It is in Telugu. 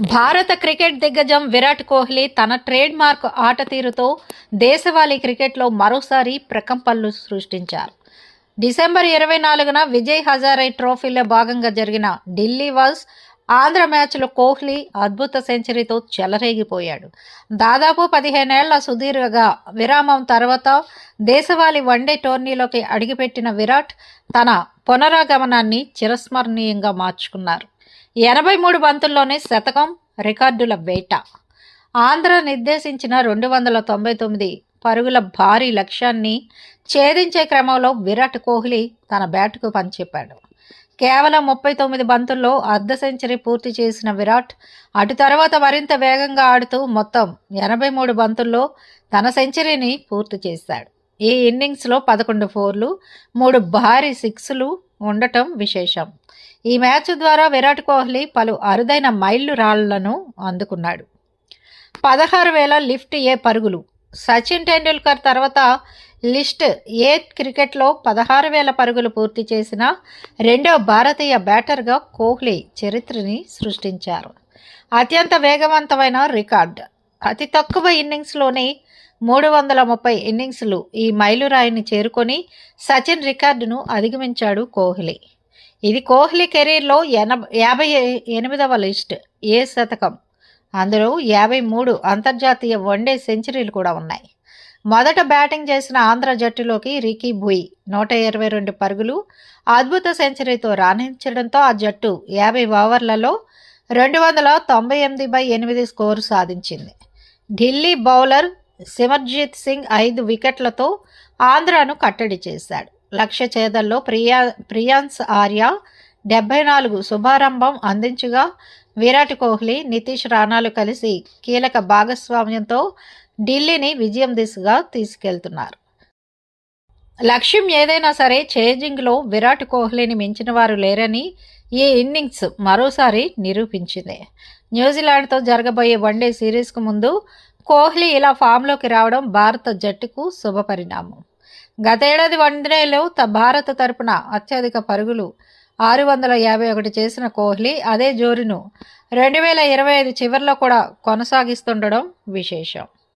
భారత క్రికెట్ దిగ్గజం విరాట్ కోహ్లీ తన ట్రేడ్ మార్క్ ఆట తీరుతో దేశవాళీ క్రికెట్లో మరోసారి ప్రకంపనలు సృష్టించారు. డిసెంబర్ ఇరవై నాలుగున విజయ్ హజారే ట్రోఫీలో భాగంగా జరిగిన ఢిల్లీ వాజ్ ఆంధ్ర మ్యాచ్లో కోహ్లీ అద్భుత సెంచరీతో చెలరేగిపోయాడు. దాదాపు పదిహేనేళ్ళ సుదీర్ఘగా విరామం తర్వాత దేశవాళీ వన్డే టోర్నీలోకి అడుగుపెట్టిన విరాట్ తన పునరాగమనాన్ని చిరస్మరణీయంగా మార్చుకున్నారు. ఎనభై మూడు బంతుల్లోనే శతకం రికార్డుల వేట. ఆంధ్ర నిర్దేశించిన రెండు వందల తొంభై తొమ్మిది పరుగుల భారీ లక్ష్యాన్ని ఛేదించే క్రమంలో విరాట్ కోహ్లీ తన బ్యాటుకు పనిచెప్పాడు కేవలం ముప్పై తొమ్మిది బంతుల్లో అర్ధ సెంచరీ పూర్తి చేసిన విరాట్ అటు తర్వాత మరింత వేగంగా ఆడుతూ మొత్తం ఎనభై మూడు బంతుల్లో తన సెంచరీని పూర్తి చేశాడు. ఈ ఇన్నింగ్స్లో పదకొండు ఫోర్లు మూడు భారీ సిక్స్లు ఉండటం విశేషం. ఈ మ్యాచ్ ద్వారా విరాట్ కోహ్లీ పలు అరుదైన మైళ్ళు రాళ్ళను అందుకున్నాడు. పదహారు వేల లిఫ్ట్ ఏ పరుగులు. సచిన్ టెండూల్కర్ తర్వాత లిస్ట్ ఏ క్రికెట్లో పదహారు వేల పరుగులు పూర్తి చేసిన రెండో భారతీయ బ్యాటర్గా కోహ్లీ చరిత్రని సృష్టించారు. అత్యంత వేగవంతమైన రికార్డ్. అతి తక్కువ ఇన్నింగ్స్లోనే మూడు వందల ముప్పై ఇన్నింగ్స్లు ఈ మైలురాయిని చేరుకొని సచిన్ రికార్డును అధిగమించాడు కోహ్లీ. ఇది కోహ్లీ కెరీర్లో ఎనభ యాభై ఎనిమిదవ లిస్ట్ ఏ శతకం? అందులో యాభై మూడు అంతర్జాతీయ వన్డే సెంచరీలు కూడా ఉన్నాయి. మొదట బ్యాటింగ్ చేసిన ఆంధ్ర జట్టులోకి రికీ భుయ్ నూట ఇరవై రెండు పరుగులు అద్భుత సెంచరీతో రాణించడంతో ఆ జట్టు యాభై ఓవర్లలో రెండు వందల తొంభై ఎనిమిది బై ఎనిమిది స్కోరు సాధించింది. ఢిల్లీ బౌలర్ సిమర్జిత్ సింగ్ ఐదు వికెట్లతో ఆంధ్రాను కట్టడి చేశాడు. లక్ష్య చేదల్లో ప్రియా ప్రియాన్స్ ఆర్య డెబ్బై నాలుగు శుభారంభం అందించగా విరాట్ కోహ్లీ నితీష్ రాణాలు కలిసి కీలక భాగస్వామ్యంతో ఢిల్లీని విజయం దిశగా తీసుకెళ్తున్నారు. లక్ష్యం ఏదైనా సరే చేజింగ్లో విరాట్ కోహ్లీని మించిన వారు లేరని ఈ ఇన్నింగ్స్ మరోసారి నిరూపించింది. న్యూజిలాండ్తో జరగబోయే వన్డే సిరీస్కు ముందు కోహ్లీ ఇలా ఫామ్లోకి రావడం భారత జట్టుకు శుభపరిణామం గతేడాది వన్డేలో త భారత తరపున అత్యధిక పరుగులు ఆరు వందల యాభై ఒకటి చేసిన కోహ్లీ అదే జోరును రెండు వేల ఇరవై ఐదు చివరిలో కూడా కొనసాగిస్తుండడం విశేషం.